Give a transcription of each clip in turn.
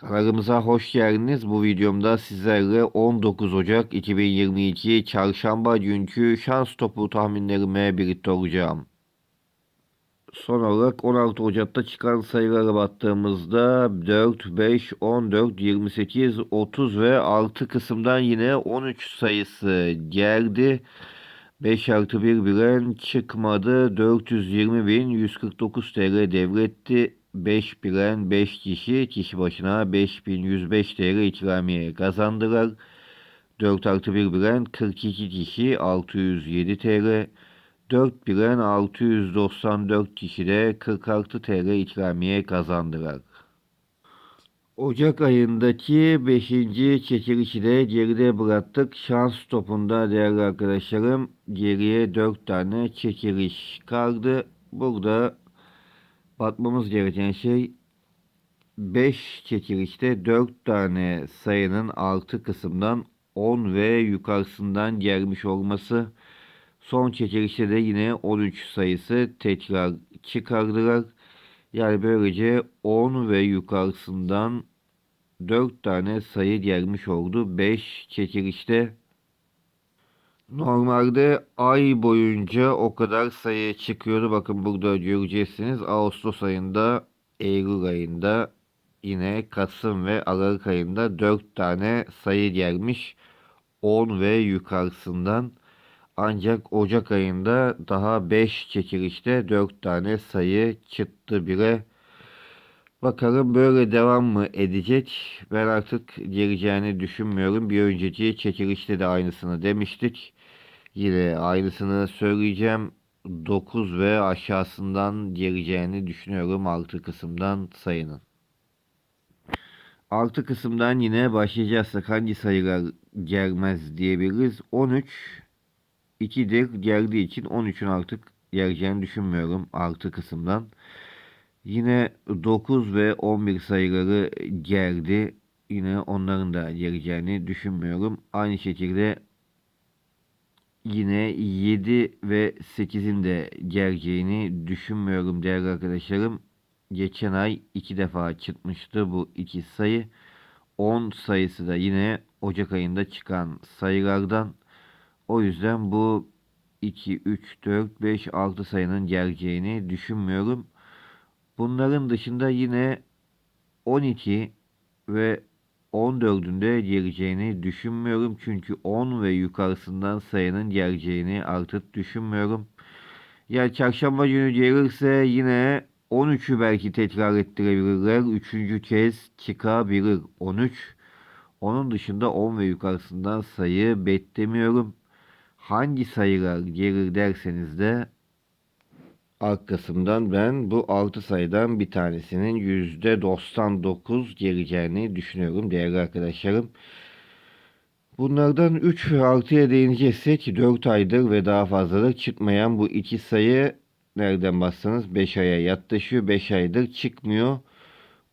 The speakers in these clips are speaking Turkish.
Kanalımıza hoş geldiniz. Bu videomda sizlerle 19 Ocak 2022 Çarşamba günkü şans topu tahminlerime birlikte olacağım. Son olarak 16 Ocak'ta çıkan sayılara baktığımızda 4, 5, 14, 28, 30 ve 6 kısımdan yine 13 sayısı geldi. 5 artı 1 bilen çıkmadı. 420.149 TL devretti. 5 bilen 5 kişi kişi başına 5105 TL ikramiye kazandılar. 4 artı 1 bilen 42 kişi 607 TL. 4 bilen 694 kişi de 46 TL ikramiye kazandılar. Ocak ayındaki 5. çekilişi de geride bıraktık. Şans topunda değerli arkadaşlarım geriye 4 tane çekiliş kaldı. Burada bakmamız gereken şey 5 çekilişte 4 tane sayının altı kısımdan 10 ve yukarısından gelmiş olması. Son çekilişte de yine 13 sayısı tekrar çıkardılar. Yani böylece 10 ve yukarısından 4 tane sayı gelmiş oldu. 5 çekilişte. Normalde ay boyunca o kadar sayı çıkıyordu. Bakın burada göreceksiniz. Ağustos ayında, Eylül ayında, yine Kasım ve Aralık ayında 4 tane sayı gelmiş. 10 ve yukarısından. Ancak Ocak ayında daha 5 çekilişte 4 tane sayı çıktı bile. Bakalım böyle devam mı edecek? Ben artık geleceğini düşünmüyorum. Bir önceki çekilişte de aynısını demiştik. Yine aynısını söyleyeceğim. 9 ve aşağısından geleceğini düşünüyorum altı kısımdan sayının. Altı kısımdan yine başlayacaksak hangi sayılar gelmez diyebiliriz. 13 2'dir geldiği için 13'ün artık geleceğini düşünmüyorum altı kısımdan. Yine 9 ve 11 sayıları geldi. Yine onların da geleceğini düşünmüyorum. Aynı şekilde yine 7 ve 8'in de geleceğini düşünmüyorum değerli arkadaşlarım. Geçen ay iki defa çıkmıştı bu iki sayı. 10 sayısı da yine Ocak ayında çıkan sayılardan. O yüzden bu 2, 3, 4, 5, 6 sayının geleceğini düşünmüyorum. Bunların dışında yine 12 ve 14'ün de geleceğini düşünmüyorum. Çünkü 10 ve yukarısından sayının geleceğini artık düşünmüyorum. Yani çarşamba günü gelirse yine 13'ü belki tekrar ettirebilirler. Üçüncü kez çıkabilir 13. Onun dışında 10 ve yukarısından sayı beklemiyorum. Hangi sayılar gelir derseniz de alt kısımdan ben bu 6 sayıdan bir tanesinin %99 geleceğini düşünüyorum değerli arkadaşlarım. Bunlardan 3 ve 6'ya değineceksek 4 aydır ve daha fazladır çıkmayan bu iki sayı nereden baksanız 5 aya yaklaşıyor. 5 aydır çıkmıyor.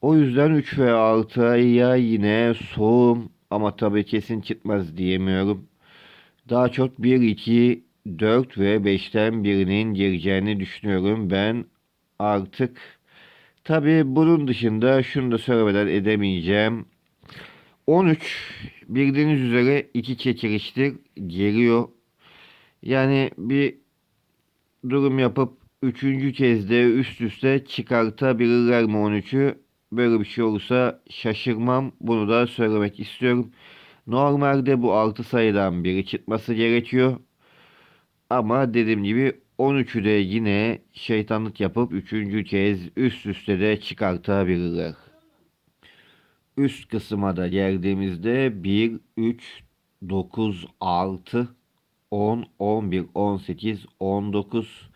O yüzden 3 ve 6 aya yine soğum ama tabii kesin çıkmaz diyemiyorum. Daha çok 1, 2, 4 ve 5'ten birinin gireceğini düşünüyorum. Ben artık tabii bunun dışında şunu da söylemeden edemeyeceğim. 13 bildiğiniz üzere iki çekiliştir geliyor. Yani bir durum yapıp üçüncü kez de üst üste çıkartabilirler mi 13'ü? Böyle bir şey olursa şaşırmam. Bunu da söylemek istiyorum. Normalde bu 6 sayıdan biri çıkması gerekiyor. Ama dediğim gibi 13'ü de yine şeytanlık yapıp 3. kez üst üste de çıkartabilirler. Üst kısma da geldiğimizde 1, 3, 9, 6, 10, 11, 18, 19,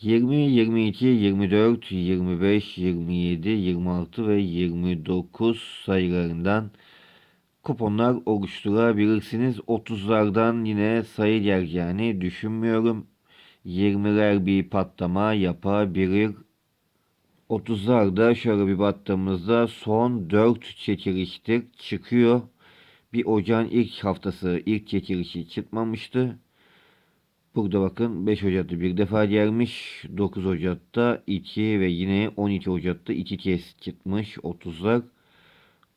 20, 22, 24, 25, 27, 26 ve 29 sayılarından kuponlar oluşturabilirsiniz. 30'lardan yine sayı geleceğini düşünmüyorum. 20'ler bir patlama yapabilir. 30'larda şöyle bir baktığımızda son 4 çekiliştir çıkıyor. Bir ocağın ilk haftası ilk çekilişi çıkmamıştı. Burada bakın 5 Ocak'ta bir defa gelmiş. 9 Ocak'ta 2 ve yine 12 Ocak'ta 2 kez çıkmış 30'lar.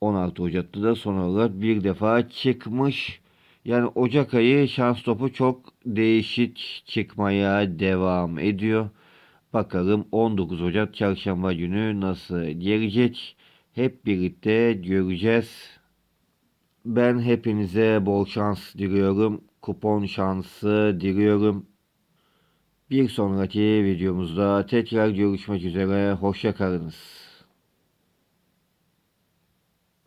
16 Ocak'ta da son olarak bir defa çıkmış. Yani Ocak ayı şans topu çok değişik çıkmaya devam ediyor. Bakalım 19 Ocak çarşamba günü nasıl gelecek? Hep birlikte göreceğiz. Ben hepinize bol şans diliyorum. Kupon şansı diliyorum. Bir sonraki videomuzda tekrar görüşmek üzere. Hoşça kalınız.